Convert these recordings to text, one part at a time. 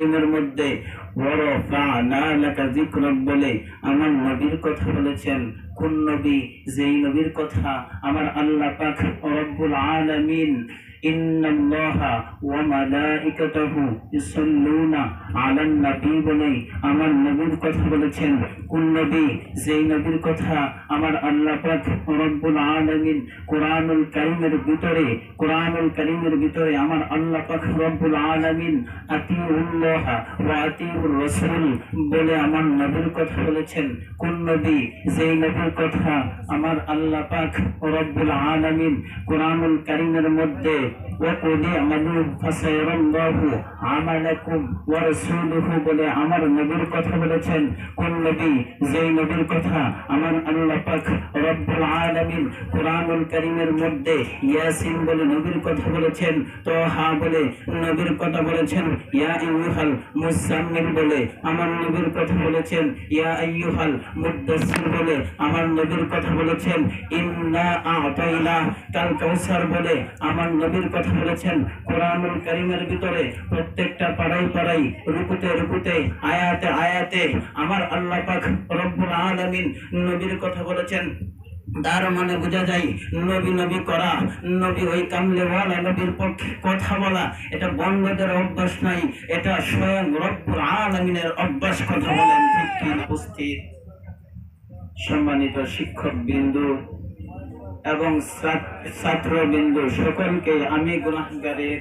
এর মধ্যে বড় বলে আমার নবীর কথা বলেছেন। কোন নবী? যেই নবীর কথা আমার আল্লাহ পাক রব্বুল আলামিন আমার নবীর কথা বলেছেন। কোন নবী যেই নবীর কথা আমার আল্লাহ পাক রব্বুল আলামিন কোরআনুল কারীমের ভিতরে কোরআনুল কারীমের ভিতরে আমার আল্লাহ পাক রব্বুল আলামিন আতিউল্লাহ ওয়া আতিউর রাসূল বলে আমার নবীর কথা বলেছেন কোন নবী যেই নবীর কথা আমার আল্লাহ পাক রব্বুল আলামিন কোরআনুল কারীমের মধ্যে وقل اعملوا فسيرى الله عملكم ورسوله বলে আমার নবীর কথা বলেছেন কোন নবী যেই নবীর কথা আমার আল্লাহ পাক রব্বুল আলামিন কারীমের মধ্যে ইয়াসিন বলে নবীর কথা বলেছেন, তোহা বলে নবীর কথা বলেছেন, ইয়া আইয়ুহাল বলে আমার নবীর কথা বলেছেন, ইয়া আইয়ুহাল বলে আমার নবীর কথা বলেছেন, ইন্না আ'তাইনা বলে আমার নবীর কথা বলেছেন, কোরআনুল কারীমের ভিতরে প্রত্যেকটা পাড়াই পাড়াই রুকুতে রুকুতে, আয়াতে আয়াতে আমার আল্লাহ পাক রব্বুল আলামিন নবীর কথা বলেছেন। তার মানে বোঝা যায় নবী নবী করা, নবী ওই কামলেওয়ালা নবীর পক্ষে কথা বলা, এটা বঙ্গদের অভ্যাস নাই, এটা স্বয়ং রব্বুল আলামিনের অভ্যাস কথা বলেন। উপস্থিত? সম্মানিত শিক্ষক বিন্দু এবং ছাত্র বিন্দু সকলকে আমি গুনাহগারের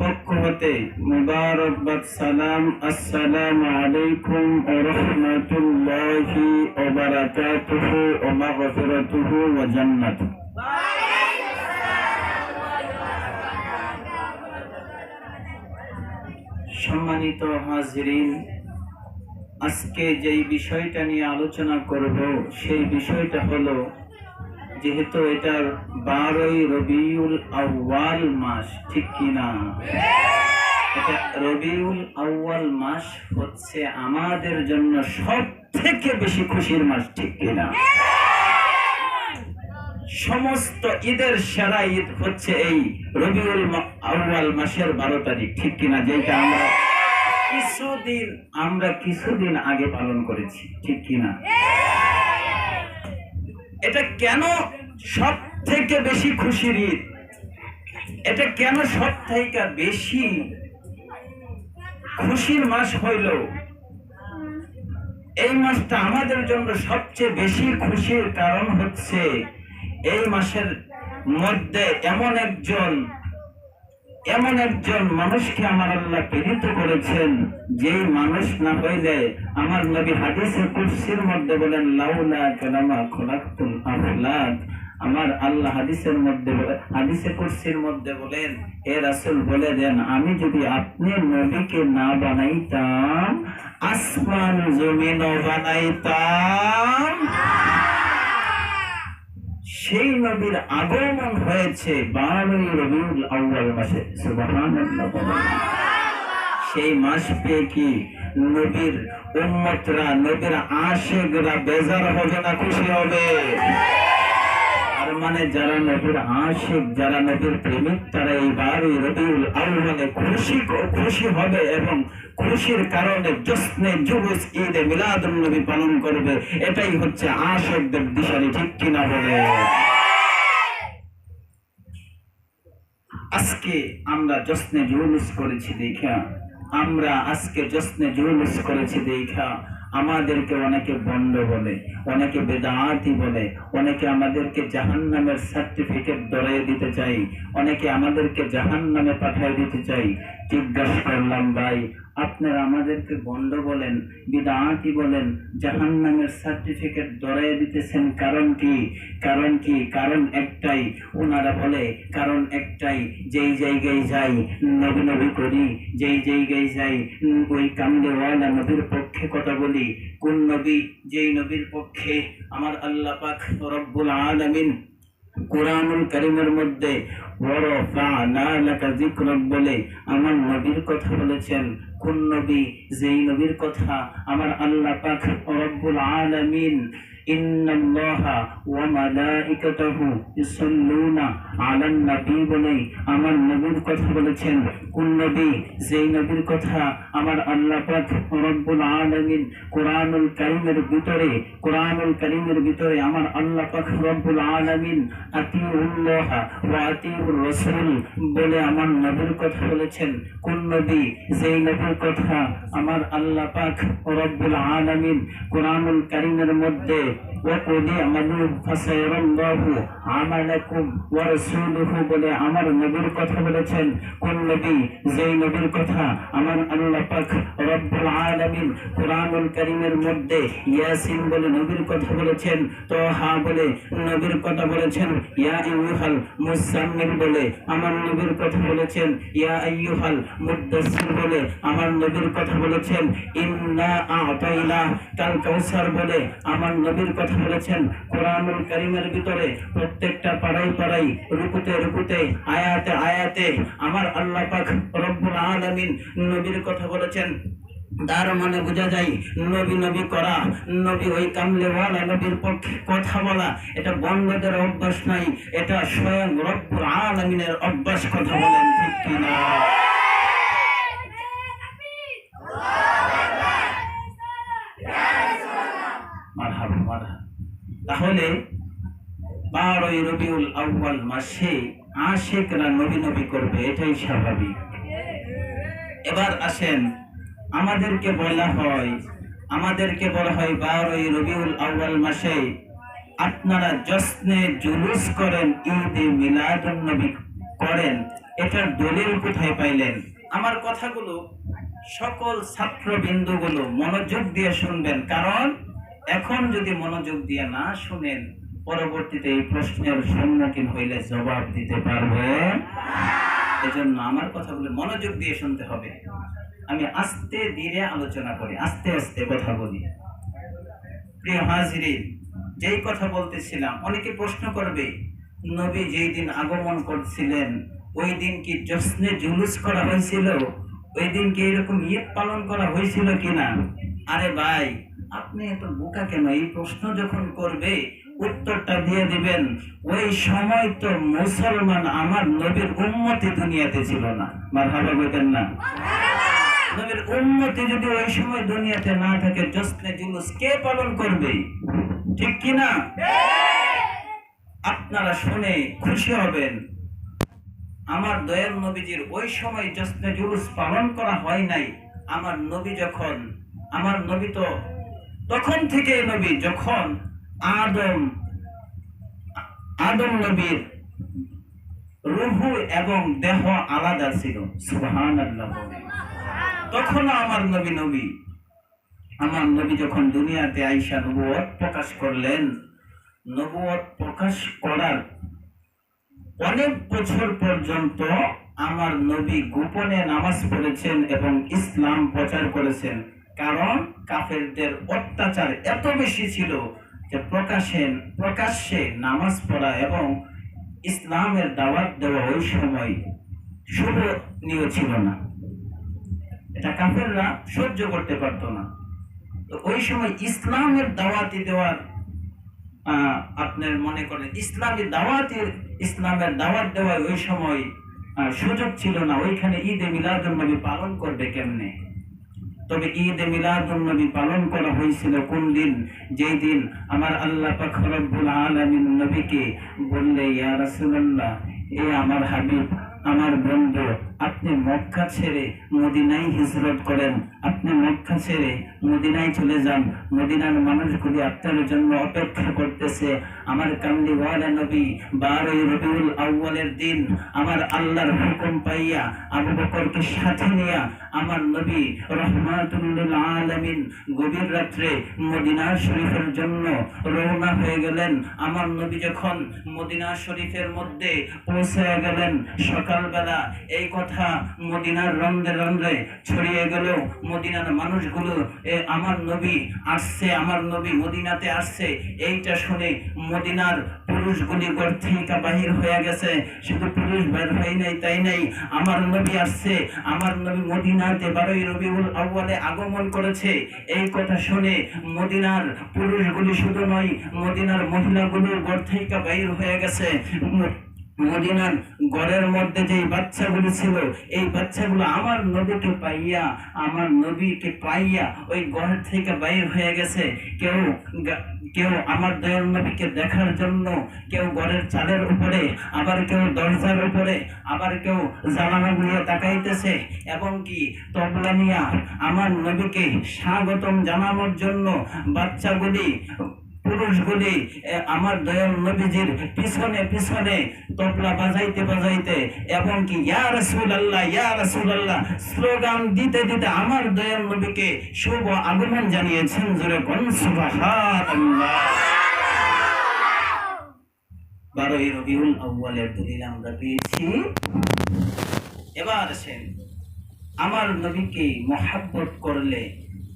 পক্ষ হতে মুবারকবাদ, সালাম, আসসালামু আলাইকুম ওয়া রাহমাতুল্লাহি ওয়া বারাকাতুহু ওয়া মাগফিরাতুহু ওয়া সম্মানিত হাজিরিন, আজকে যেই বিষয়টা নিয়ে আলোচনা করব, সেই বিষয়টা হলো যেহেতু এটার বারোই রবিউল আউয়াল মাস, ঠিক কিনা এটা রবিউল আউয়াল মাস হচ্ছে আমাদের জন্য সব থেকে বেশি খুশির মাস, ঠিক কিনা সমস্ত ঈদের সেরা ঈদ হচ্ছে এই রবিউল আউয়াল মাসের বারো তারিখ, ঠিক কিনা যেটা আমরা কিছুদিন আমরা কিছুদিন আগে পালন করেছি, ঠিক কিনা এটা কেন সব থেকে বেশি খুশির ঈদ? এটা কেন সব থেকে বেশি খুশির মাস হইল? এই মাসটা আমাদের জন্য সবচেয়ে বেশি খুশির কারণ হচ্ছে এই মাসের মধ্যে এমন একজন এমন একজন মানুষকে আমার আল্লাহ প্রেরিত করেছেন, যেই মানুষ না হইলে আমার নবী হাদিসে কুরসির মধ্যে বলেন, লাউলা কালামা খোলাকুল আফলাক আমার আল্লাহ হাদিসের মধ্যে হাদিসে কুরসির মধ্যে বলেন, এ রাসূল, বলে দেন, আমি যদি আপনি নবীকে না বানাইতাম, আসমান জমিনও বানাইতাম নবীর আগমন হয়েছে বারোই রবিউল আউয়াল মাসে। সেই মাস পেয়ে কি নবীর উম্মতরা, নবীর আশেকরা বেজার হবে না খুশি হবে? আর মানে যারা নবীর আশেক, যারা নবীর প্রেমিক, তারা এই বারোই রবিউল আউয়ালে খুশি খুশি হবে এবং খুশির কারণে জশ্নে জুলুস ঈদে মিলাদুন নবী পালন করবে। এটাই হচ্ছে আশেকদের দিশারি, ঠিক কিনা বলে? আজকে আমরা যশ্নে জুলুস করেছি দেখা। আমরা আজকে যশ্নে জুলুস করেছি দেখা। আমাদেরকে অনেকে বন্ড বলে, অনেকে বেদাতি বলে, অনেকে আমাদেরকে জাহান নামের সার্টিফিকেট ধরিয়ে দিতে চাই, অনেকে আমাদেরকে জাহান নামে পাঠিয়ে দিতে চাই। জিজ্ঞাসা করলাম, ভাই, আপনারা আমাদেরকে বন্ড বলেন, বিদাতি বলেন জাহান নামের সার্টিফিকেট ধরিয়ে দিতেছেন কারণ কি? কারণ কি? কারণ একটাই। ওনারা বলে, কারণ একটাই, যেই জায়গায় যাই, নবী নবী করি, যেই জায়গায় যাই, ওই কামদেওয়ালা নবীর পক্ষে কথা বলি। কোন নবী? যেই নবীর পক্ষে আমার আল্লাহ পাক রব্বুল আলামিন কোরআনুল করিমের মধ্যে বলে আমার নবীর কথা বলেছেন। কোন নবী? যেই নবীর কথা আমার আল্লাহ পাক রব্বুল আলামিন আমার নবীর কথা বলেছেন। কোন নবী? যেই নবীর কথা আমার আল্লাহ পাক রব্বুল আলামিন কোরআনুল কারীমের ভিতরে, কোরআনুল কারীমের ভিতরে আমার আল্লাহ পাক রব্বুল আলামিন বলে আমার নবীর কথা বলেছেন। কোন নবী? যেই নবীর কথা আমার আল্লাহ পাক রব্বুল আলামিন কোরআনুল কারীমের মধ্যে وقل اعملوا فسيرى الله عملكم ورسوله বলে আমার নবীর কথা বলেছেন কোন নবী যেই নবীর কথা আমার আল্লাহ পাক রব্বুল আলামিন কোরআনুল কারীমের মধ্যে ইয়াসিন বলে নবীর কথা বলেছেন তোহা বলে নবীর কথা বলেছেন ইয়া আইয়ুহাল মুসাম্মিল বলে আমার নবীর কথা বলেছেন ইয়া আইয়ুহাল মুদ্দাসসির বলে আমার নবীর কথা বলেছেন ইন্না আ'তাইনা কাল কাউসার বলে আমার নবীর কথা বলেছেন কোরআনুল কারীমের ভিতরে প্রত্যেকটা পাড়াই পাড়াই রুকুতে রুকুতে, আয়াতে আয়াতে আমার আল্লাহ পাক রব্বুল আলামিন নবীর কথা বলেছেন। তার মানে বোঝা যায় নবী নবী করা, নবী ওই কামলেওয়ালা নবীর পক্ষে কথা বলা, এটা বন্ধদের অভ্যাস নাই, এটা স্বয়ং রব্বুল আলামিনের অভ্যাস কথা বলেন, ঠিক কিনা? তাহলে বারোই রবিউল আউয়াল মাসে আশেকরা নবী নবী করবে, এটাই স্বাভাবিক। এবার আসেন, আমাদেরকে বলা হয়, আমাদেরকে বলা হয় বারোই রবিউল আউয়াল মাসে আপনারা জশ্নে জুলুস করেন, ঈদে মিলাদুন নবী করেন, এটার দলিল কোথায় পাইলেন? আমার কথাগুলো সকল ছাত্রবিন্দুগুলো মনোযোগ দিয়ে শুনবেন, কারণ এখন যদি মনোযোগ দিয়ে না শুনেন, পরবর্তীতে এই প্রশ্নের সম্মুখীন হইলে জবাব দিতে পারবে। এজন্য আমার কথাগুলো মনোযোগ দিয়ে শুনতে হবে। আমি আস্তে ধীরে আলোচনা করি, আস্তে আস্তে কথা বলি। প্রিয় হাজিরিন, যেই কথা বলতেছিলাম, অনেকে প্রশ্ন করবে, নবী যেই দিন আগমন করছিলেন, ওই দিন কি জশ্নে জুলুস করা হয়েছিল? ওই দিন কি এরকম ঈদ পালন করা হয়েছিল কিনা? আরে ভাই আপনি এত বোকা কেন? এই প্রশ্ন যখন করবে, উত্তরটা দিয়ে দিবেন, ওই সময় তো মুসলমান আমার নবীর উন্মতি দুনিয়াতে ছিল না। মারহাবা বলতেন না। নবীর উন্মতি যদি ওই সময় দুনিয়াতে না থাকে জশ্নে জুলুস কে পালন করবে? ঠিক কি না? আপনারা শুনে খুশি হবেন। আমার দয়াল নবীজির ওই সময় জশ্নে জুলুস পালন করা হয় নাই। আমার নবী যখন, আমার নবী তো তখন থেকে নবী, যখন আদম আদম নবীর রুহু এবং দেহ আলাদা ছিল সুবহান তখনও আমার নবী নবী। আমার নবী যখন দুনিয়াতে আইসা নবুয়ত প্রকাশ করলেন নবুয়ত প্রকাশ করার অনেক বছর পর্যন্ত আমার নবী গোপনে নামাজ পড়েছেন এবং ইসলাম প্রচার করেছেন। কারণ কাফেরদের অত্যাচার এত বেশি ছিল যে প্রকাশে প্রকাশ্যে নামাজ পড়া এবং ইসলামের দাওয়াত দেওয়া ওই সময় শুভনীয় ছিল না। এটা কাফেররা সহ্য করতে পারতো না। তো ওই সময় ইসলামের দাওয়াতি দেওয়ার আপনার মনে করেন ইসলামী দাওয়াতের ইসলামের দাওয়াত দেওয়ার ওই সময় সুযোগ ছিল না। ওইখানে ঈদে মিলাদুল নবী পালন করবে কেমনে? তবে ঈদ মিলাদুল নবী পালন করা হয়েছিল কোন দিন? যেই দিন আমার আল্লাহ পাখরুল আলমিন নবীকে বললে ইয়া রাসুল্লাহ এ আমার হাবিব, আমার বন্ধু আপনি মক্কা ছেড়ে মদিনায় হিজরত করেন। আপনি মক্কা ছেড়ে মদিনায় চলে যান। মদিনার মানুষগুলি আপনার জন্য অপেক্ষা করতেছে। আমার কামলিওয়ালা নবী বারোই রবিউল আউ্বালের দিন আমার আল্লাহর হুকুম পাইয়া আবু বকরকে সাথে নিয়া আমার নবী রহমাতুল্লিল আলামিন গভীর রাত্রে মদিনা শরীফের জন্য রওনা হয়ে গেলেন। আমার নবী যখন মদিনা শরীফের মধ্যে পৌঁছে গেলেন, সকালবেলা এই কথা মদিনার রন্ধ্রে রন্ধ্রে ছড়িয়ে গেল। মদিনার মানুষগুলো, এ আমার নবী আসছে, আমার নবী মদিনাতে আসছে। এইটা শুনে মদিনার পুরুষগুলি ঘর থেকে বাহির হয়ে গেছে। শুধু পুরুষ বের হয় নাই, তাই নাই। আমার নবী আসছে, আমার নবী মদিনাতে বারোই রবিউল আউ্বালে আগমন করেছে। এই কথা শুনে মদিনার পুরুষগুলি শুধু নয়, মদিনার মহিলাগুলো ঘর থেকে বাহির হয়ে গেছে। মদিনার ঘরের মধ্যে যে বাচ্চাগুলো ছিল, এই বাচ্চাগুলো আমার নবীকে পাইয়া, আমার নবীকে পাইয়া ওই ঘর থেকে বাইর হয়ে গেছে। কেউ কেউ আমার দয়াল নবীকে দেখার জন্য কেউ ঘরের চালের উপরে, আবার কেউ দরজার উপরে, আবার কেউ জানালা গুলিয়ে তাকাইতেছে। এবং কি? তবলা নিয়া আমার নবীকে স্বাগতম জানানোর জন্য বাচ্চাগুলি পুরুষগুলি আমার দয়াল নবীজির পিছনে পিছনে তবলা বাজাইতে বাজাইতে এবং কি রাসূল আল্লাহ ইয়া রাসূল আল্লাহ স্লোগান দিতে দিতে আমার দয়াল নবীকে শুভ আগমন জানিয়েছেন জোরে কোন বারোই রবিউল আউ্বালের দলিল আমরা পেয়েছি। এবার আসেন, আমার নবীকে মহাব্বত করলে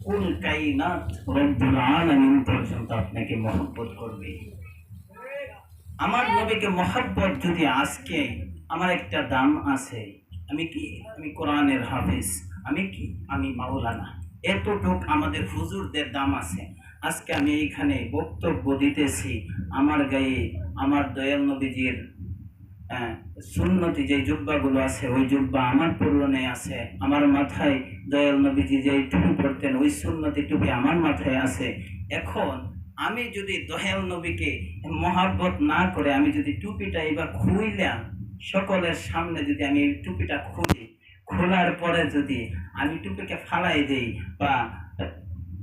কুল কাইনাত রব্বুল আলামিন পর্যন্ত আপনাকে মহব্বত করবে? আমার নবীকে মহব্বত যদি আজকে আমার একটা দাম আছে, আমি কি, আমি কোরআনের হাফিজ, আমি কি, আমি মাওলানা, এতটুক আমাদের হুজুরদের দাম আছে। আজকে আমি এইখানে বক্তব্য দিতেছি, আমার গায়ে আমার দয়াল নবীজির সুন্নতি যে জুব্বাগুলো আছে, ওই জুব্বা আমার পূরণে আছে, আমার মাথায় দয়াল নবীজি যে টুপি পরতেন ওই সুন্নতি টুপি আমার মাথায় আছে। এখন আমি যদি দয়াল নবীকে মহাব্বত না করে আমি যদি টুপিটা এবার খুইলাম সকলের সামনে যদি আমি টুপিটা খুলি খোলার পরে যদি আমি টুপিকে ফালাই দেই বা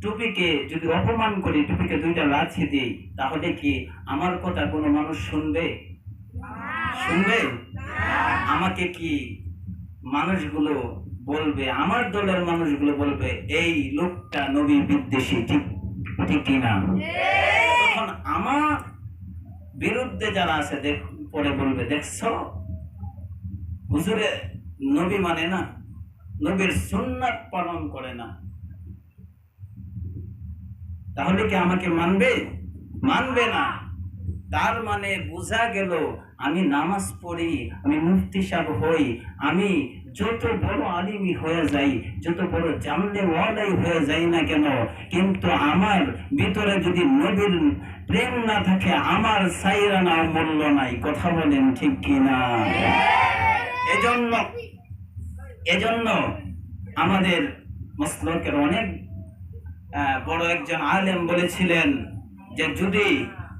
টুপিকে যদি অপমান করি টুপিকে দুইটা লাথি দিই তাহলে কি আমার কথা কোনো মানুষ শুনবে? শুনবে? আমাকে কি মানুষগুলো বলবে আমার দলের মানুষগুলো বলবে এই লোকটা নবী বিদ্বেষী ঠিক ঠিক কিনা? তখন আমার বিরুদ্ধে যারা আছে দেখ পরে বলবে দেখছ? হুজুরে নবী মানে না নবীর সুন্নাত পালন করে না। তাহলে কি আমাকে মানবে? মানবে না। তার মানে বোঝা গেল আমি নামাজ পড়ি আমি মুফতি সাহেব হই আমি যত বড় আলিমি হয়ে যাই, যত বড় জানলে ওয়ালাই হয়ে যাই না কেন, কিন্তু আমার ভিতরে যদি নবীর প্রেম না থাকে, আমার সাইরা না মূল্য নাই। কথা বলেন ঠিক কিনা? এজন্য এজন্য আমাদের মসলকের অনেক বড় একজন আলেম বলেছিলেন যে, যদি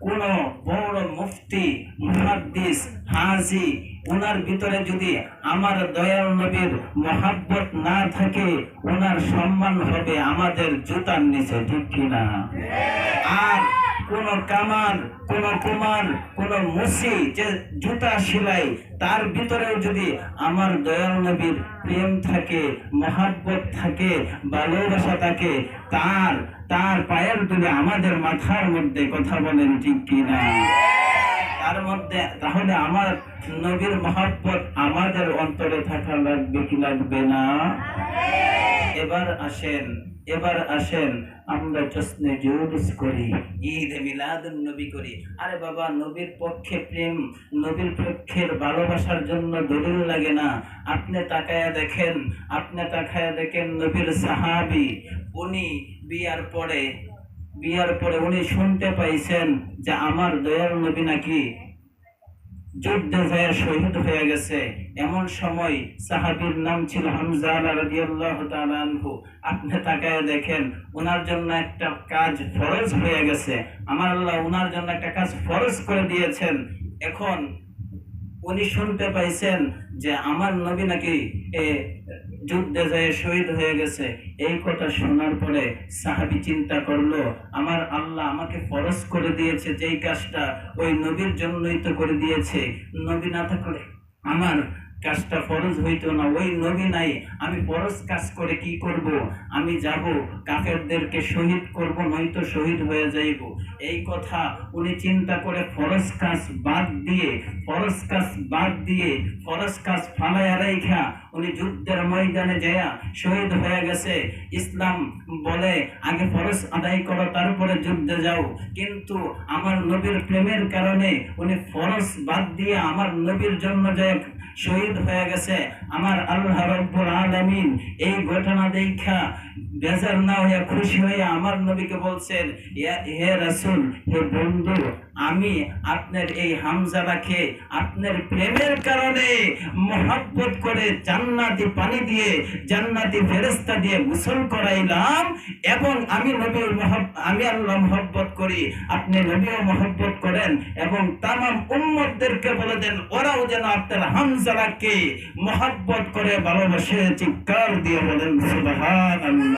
কোন বড় মুফতি, মুহাদ্দিস, হাজি ওনার ভিতরে যদি আমার দয়াল নবীর মহাব্বত না থাকে, ওনার সম্মান হবে আমাদের জুতার নিচে, ঠিক কিনা আর কোন কামার, কোন কুমার, কোন মুসি যে জুতা সেলাই, তার ভিতরেও যদি আমার দয়াল নবীর প্রেম থাকে, মহাব্বত থাকে, ভালোবাসা থাকে, তার তার পায়ের তুলে আমাদের মাথার মধ্যে কথা বলেন, ঠিক কিনা তার মধ্যে তাহলে আমার নবীর মহাব্বত আমাদের অন্তরে থাকা লাগবে কি লাগবে না? এবার আসেন এবার আসেন আমরা জশ্নে জুলুস করি ঈদ মিলাদুন নবী করি। আরে বাবা নবীর পক্ষে প্রেম নবীর পক্ষের ভালোবাসার জন্য দলিল লাগে না। আপনি তাকায়া দেখেন আপনি তাকায়া দেখেন নবীর সাহাবি উনি বিয়ার পরে বিয়ার পরে উনি শুনতে পাইছেন যে আমার দয়াল নবী নাকি যুদ্ধে হয়ে শহীদ হয়ে গেছে। এমন সময় সাহাবীর নাম ছিল আপনি তাকায় দেখেন ওনার জন্য একটা কাজ ফরজ হয়ে গেছে। আমার আল্লাহ ওনার জন্য একটা কাজ ফরজ করে দিয়েছেন। এখন উনি শুনতে পাইছেন যে আমার নবী নাকি যুদ্ধে যায় শহীদ হয়ে গেছে, এই কথা শোনার পরে সাহাবি চিন্তা করল, আমার আল্লাহ আমাকে ফরজ করে দিয়েছে যেই কাজটা ওই নবীর জন্যই তো করে দিয়েছে। নবী না থাকলে আমার কাজটা ফরজ হইতো না, ওই নবী নাই, আমি ফরজ কাজ করে কি করব? আমি যাব, কাফেরদেরকে শহীদ করব, নয়তো শহীদ হয়ে যাইব। এই কথা উনি চিন্তা করে ফরজ কাজ বাদ দিয়ে, ফরজ কাজ বাদ দিয়ে, ফরজ কাজ ফালাইয়া রাইখা উনি যুদ্ধের ময়দানে যায়া শহীদ হয়ে গেছে। ইসলাম বলে, আগে ফরজ আদায় করো, তারপরে যুদ্ধে যাও। কিন্তু আমার নবীর প্রেমের কারণে উনি ফরজ বাদ দিয়ে আমার নবীর জন্য যে শহীদ হয়ে গেছে। আমার আল্লাহ রব্বুল আলামিন এই ঘটনা দেখা বেজার না হইয়া খুশি হইয়া আমার নবীকে বলছেন, "ইয়া- হে রাসূল, হে বন্ধু, আমি আপনার এই হামজালাকে আপনার প্রেমের কারণে মহাব্বত করে জান্নাতি পানি দিয়ে, জান্নাতি ফেরেস্তা দিয়ে গোসল করাইলাম এবং আমি নবী আমি আল্লাহ মহব্বত করি। আপনি নবীও মহব্বত করেন এবং তামাম উম্মতদেরকে বলে দেন, ওরাও যেন আপনার হামজালাকে মহাব্বত করে ভালোবাসে চিৎকার দিয়ে বলেন সুবহানাল্লাহ।